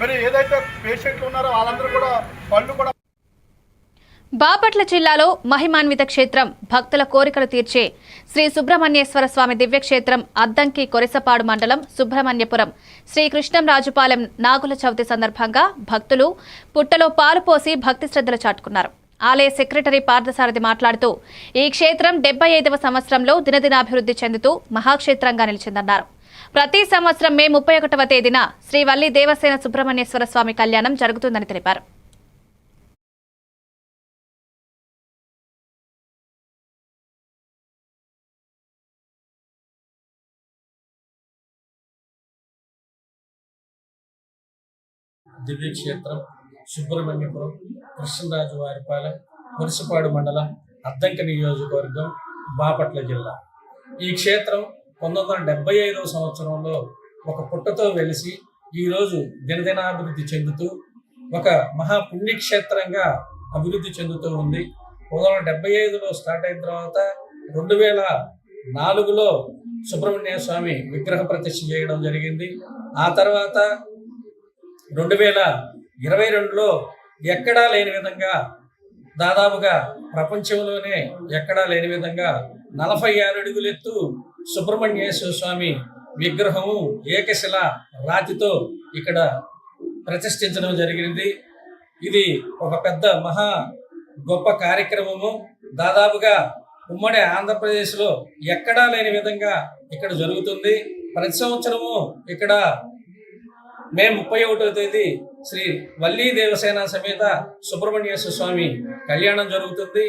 మరి ఏదైతే పేషెంట్లు ఉన్నారో వాళ్ళందరూ కూడా పళ్ళు కూడా బాపట్ల జిల్లాలో మహిమాన్విత క్షేత్రం భక్తుల కోరికలు తీర్చే శ్రీ సుబ్రహ్మణ్యేశ్వర స్వామి దివ్యక్షేత్రం అద్దంకి కొరిసపాడు మండలం సుబ్రహ్మణ్యపురం. శ్రీ రాజుపాలెం నాగుల చవితి సందర్భంగా భక్తులు పుట్టలో పాలు పోసి భక్తి శ్రద్ధలు చాటుకున్నారు. ఆలయ సెక్రటరీ పార్థసారథి మాట్లాడుతూ ఈ క్షేత్రం డెబ్బై ఐదవ సంవత్సరంలో దినదినాభివృద్ధి చెందుతూ మహాక్షేత్రంగా నిలిచిందన్నారు. ప్రతి సంవత్సరం మే ముప్పై ఒకటవ తేదీన శ్రీ వల్లి దేవసేన సుబ్రహ్మణ్యేశ్వర స్వామి కళ్యాణం జరుగుతుందని తెలిపారు. దివ్యక్షేత్రం సుబ్రహ్మణ్యపురం కృష్ణరాజు వారిపాలెం మురిసిపాడు మండలం అద్దంకి నియోజకవర్గం బాపట్ల జిల్లా. ఈ క్షేత్రం పంతొమ్మిది వందల డెబ్బై ఐదవ సంవత్సరంలో ఒక పుట్టతో వెలిసి ఈరోజు దినదినాభివృద్ధి చెందుతూ ఒక మహా పుణ్యక్షేత్రంగా అభివృద్ధి చెందుతూ ఉంది. పంతొమ్మిది వందల డెబ్బై ఐదులో స్టార్ట్ అయిన తర్వాత రెండు వేల నాలుగులో సుబ్రహ్మణ్య స్వామి విగ్రహ ప్రతిష్ఠ చేయడం జరిగింది. ఆ తర్వాత రెండు వేల ఇరవై రెండులో ఎక్కడా లేని విధంగా దాదాపుగా ప్రపంచంలోనే ఎక్కడా లేని విధంగా నలభై ఆరు అడుగులెత్తు సుబ్రహ్మణ్యేశ్వర స్వామి విగ్రహము ఏకశిల రాతితో ఇక్కడ ప్రతిష్ఠించడం జరిగింది. ఇది ఒక పెద్ద మహా గొప్ప కార్యక్రమము. దాదాపుగా ఉమ్మడి ఆంధ్రప్రదేశ్లో ఎక్కడా లేని విధంగా ఇక్కడ జరుగుతుంది. ప్రతి సంవత్సరము ఇక్కడ మే ముప్పై ఒకటో తేదీ శ్రీ వల్లీ దేవసేన సమేత సుబ్రహ్మణ్యేశ్వర స్వామి కళ్యాణం జరుగుతుంది.